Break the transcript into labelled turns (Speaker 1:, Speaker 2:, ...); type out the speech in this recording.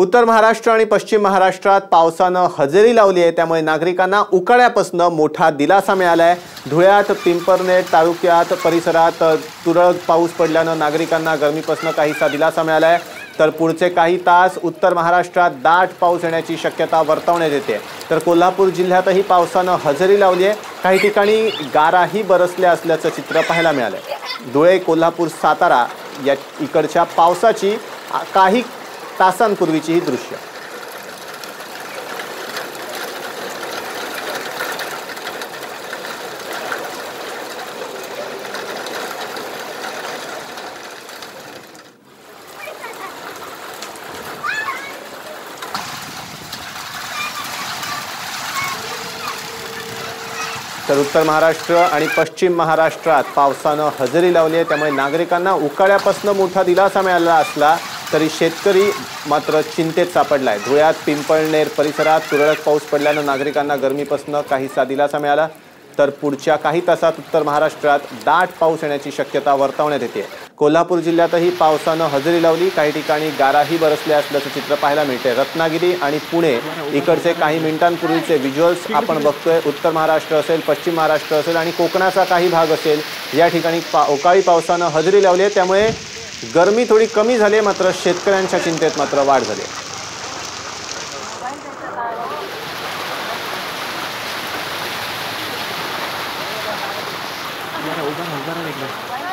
Speaker 1: उत्तर महाराष्ट्र आणि पश्चिम महाराष्ट्रात पावसानं हजेरी लावली आहे. त्यामुळे नागरिकांना उकाड्यापासून मोठा दिलासा मिळाला आहे धुळ्यात पिंपरनेर तालुक्यात परिसरात तुरळक पाऊस पडल्यानं नागरिकांना गरमीपासून काहीसा दिलासा मिळाला आहे तर पुढचे काही तास उत्तर महाराष्ट्रात दाट पाऊस येण्याची शक्यता वर्तवण्यात येते. तर कोल्हापूर जिल्ह्यातही पावसानं हजेरी लावली आहे. काही ठिकाणी गाराही बरसल्या असल्याचं चित्र पाहायला मिळालं धुळे कोल्हापूर सातारा या इकडच्या पावसाची काही तासांपूर्वीची ही दृश्य. तर उत्तर महाराष्ट्र आणि पश्चिम महाराष्ट्रात पावसानं हजेरी लावली आहे. त्यामुळे नागरिकांना उकाड्यापासून मोठा दिलासा मिळाला असला तरी शेतकरी मात्र चिंतेत सापडलाय. धुळ्यात पिंपळनेर परिसरात तुरळक पाऊस पडल्यानं नागरिकांना गरमीपासून काहीसा दिलासा मिळाला. तर पुढच्या काही तासात उत्तर महाराष्ट्रात दाट पाऊस येण्याची शक्यता वर्तवण्यात येते. कोल्हापूर जिल्ह्यातही पावसानं हजेरी लावली. काही ठिकाणी गाराही बरसल्या असल्याचं चित्र पाहायला मिळते रत्नागिरी आणि पुणे इकडचे काही मिनिटांपूर्वीचे व्हिज्युअल्स आपण बघतोय. उत्तर महाराष्ट्र असेल पश्चिम महाराष्ट्र असेल आणि कोकणाचा काही भाग असेल. या ठिकाणी पा अवकाळी पावसानं हजेरी लावली आहे. त्यामुळे गरमी थोडी कमी झाली आहे, मात्र शेतकऱ्यांच्या चिंतेत मात्र वाढ झाली आहे.
Speaker 2: उभा